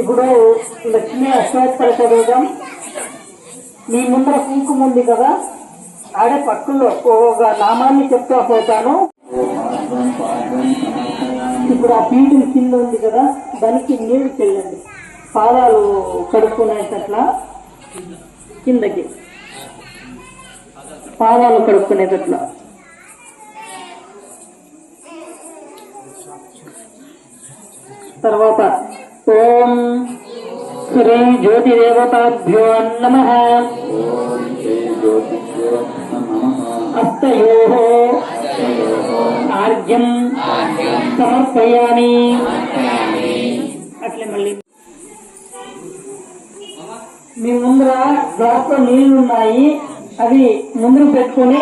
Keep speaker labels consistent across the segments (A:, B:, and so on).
A: ఇప్పుడు లక్ష్మీ అష్టోత్తర చదువుదాం మీ ముందర కుంకుమ ఉంది కదా ఆడే పక్కలో ఒక నామాన్ని చెప్తా పోతాను. ఇప్పుడు ఆ పీఠం కింద ఉంది కదా దానికి నీళ్ళు చెల్లండి. పాదాలు కడుక్కునేటట్లా. కిందకి. పాదాలు కడుక్కునేటట్లా. తర్వాత ఓం శ్రీ జ్యోతిదేవతాభ్యో నమ. హస్తయో ఆర్ఘ్యం సమర్పయామి. అట్లే మళ్ళీ మీ ముందర గ్లాస్లో నీళ్ళు ఉన్నాయి. అవి ముందు పెట్టుకొని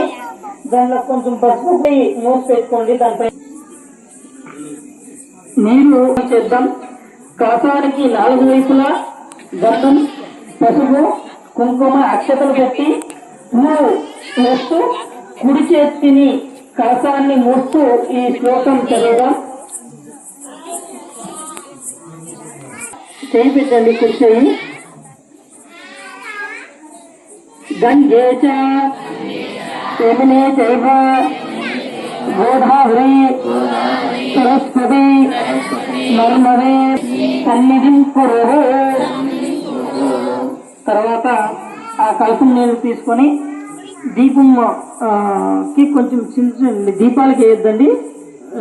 A: దాంట్లో కొంచెం పసుపు మూసి పెట్టుకోండి దానిపై. నీళ్ళు చేద్దాం. కాసానికి నాలుగు వైపులా గంధం పసుపు కుంకుమ అక్షతలు పెట్టి నువ్వు వేస్తూ కుడి చేతిని కలసాన్ని మూస్తూ ఈ శ్లోకం చదవడం చేయి పెట్టండి కుడి చేయి చ యమునే చైవ గోదావరి సరస్వతి నర్మదే సన్నిధిం కురు తర్వాత ఆ కలసం నీళ్ళు తీసుకొని దీపం కి కొంచెం చిన్న చిన్న దీపాలకి వేయద్దండి. ఆ,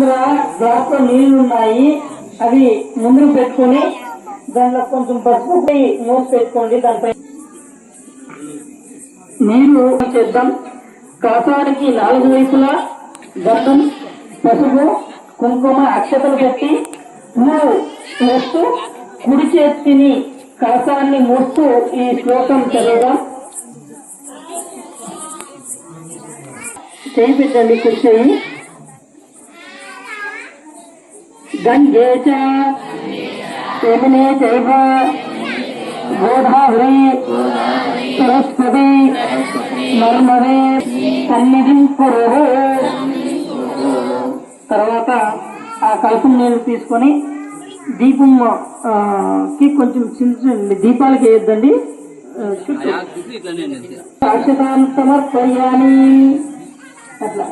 A: ముందర గ్లాస్లో నీళ్ళు ఉన్నాయి. అవి ముందు పెట్టుకుని దాంట్లో కొంచెం పసుపు పోయి మూసి పెట్టుకోండి దానిపై. నీళ్ళు చేద్దాం. కలసానికి నాలుగు వైపులా గంధం పసుపు కుంకుమ అక్షతలు పెట్టి నువ్వు వేస్తూ కుడి చేతిని కలసాన్ని మూస్తూ ఈ శ్లోకం చదవడం చేయి పెట్టండి కుడి చైవ సరస్వతి నర్మదే సన్నిధిం కురు తర్వాత ఆ కలసం నీళ్ళు తీసుకొని దీపం కి కొంచెం చిన్న చిన్న దీపాలకి వేయద్దండి. అట్లా.